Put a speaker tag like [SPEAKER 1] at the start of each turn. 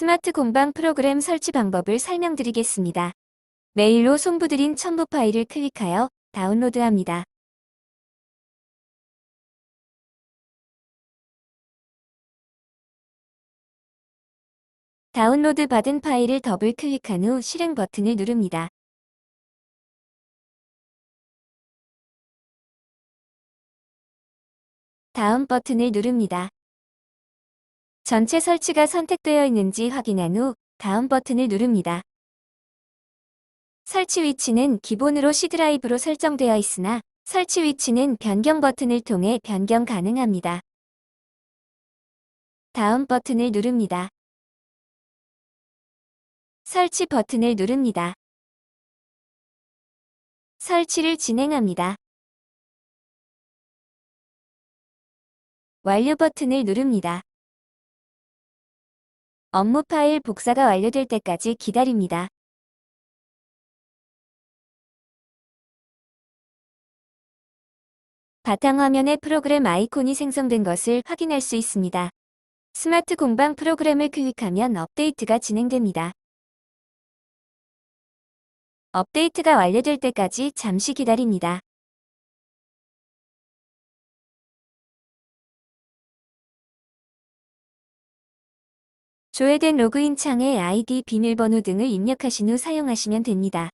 [SPEAKER 1] 스마트 공방 프로그램 설치 방법을 설명드리겠습니다. 메일로 송부드린 첨부 파일을 클릭하여 다운로드합니다. 다운로드 받은 파일을 더블 클릭한 후 실행 버튼을 누릅니다. 다음 버튼을 누릅니다. 전체 설치가 선택되어 있는지 확인한 후 다음 버튼을 누릅니다. 설치 위치는 기본으로 C 드라이브로 설정되어 있으나 설치 위치는 변경 버튼을 통해 변경 가능합니다. 다음 버튼을 누릅니다. 설치 버튼을 누릅니다. 설치를 진행합니다. 완료 버튼을 누릅니다. 업무 파일 복사가 완료될 때까지 기다립니다. 바탕화면에 프로그램 아이콘이 생성된 것을 확인할 수 있습니다. 스마트 공방 프로그램을 클릭하면 업데이트가 진행됩니다. 업데이트가 완료될 때까지 잠시 기다립니다. 조회된 로그인 창에 아이디, 비밀번호 등을 입력하신 후 사용하시면 됩니다.